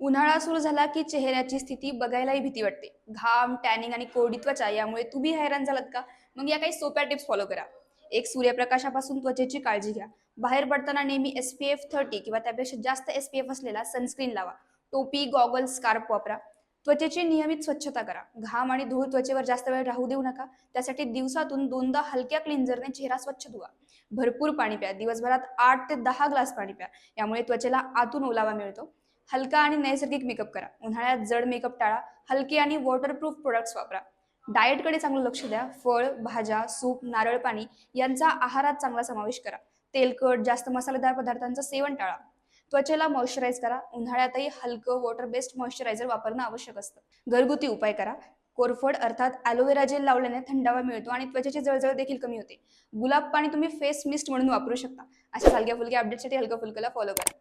उन्हाळा सुरू झाला की चेहऱ्याची स्थिती बघायलाही भीती वाटते. घाम टॅनिंग आणि कोरडी त्वचा यामुळे तुम्ही हैराण झालात का? मग या काही सोप्या टिप्स फॉलो करा. एक सूर्यप्रकाशापासून त्वचेची काळजी घ्या. बाहेर पडताना नेहमी एस पी एफ थर्टी किंवा त्यापेक्षा जास्त एस पी एफ असलेला सनस्क्रीन लावा. टोपी गॉगल स्कार्फ वापरा. त्वचेची नियमित स्वच्छता करा. घाम आणि धूळ त्वचेवर जास्त वेळ राहू देऊ नका. त्यासाठी दिवसातून दोनदा हलक्या क्लिन्झरने चेहरा स्वच्छ धुवा. भरपूर पाणी प्या. दिवसभरात आठ ते दहा ग्लास पाणी प्या. यामुळे त्वचेला आतून ओलावा मिळतो. हलका आणि नैसर्गिक मेकअप करा. उन्हाळ्यात जड मेकअप टाळा. हलके आणि वॉटरप्रूफ प्रोडक्ट्स वापरा. डाएटकडे चांगलं लक्ष द्या. फळ भाज्या सूप नारळ पाणी यांचा आहारात चांगला समावेश करा. तेलकट जास्त मसालेदार पदार्थांचं सेवन टाळा. त्वचेला मॉइश्चराईज करा. उन्हाळ्यातही हलकं वॉटर बेस्ड मॉइश्चरायझर वापरणं आवश्यक असतं. घरगुती उपाय करा. कोरफड अर्थात ॲलोवेरा जेल लावल्याने थंडावा मिळतो आणि त्वचेची जळजळ देखील कमी होते. गुलाब पाणी तुम्ही फेस मिस्ट म्हणून वापरू शकता. अशा हलक्या फुलक्या अपडेटसाठी हलकं फुलकला फॉलो करा.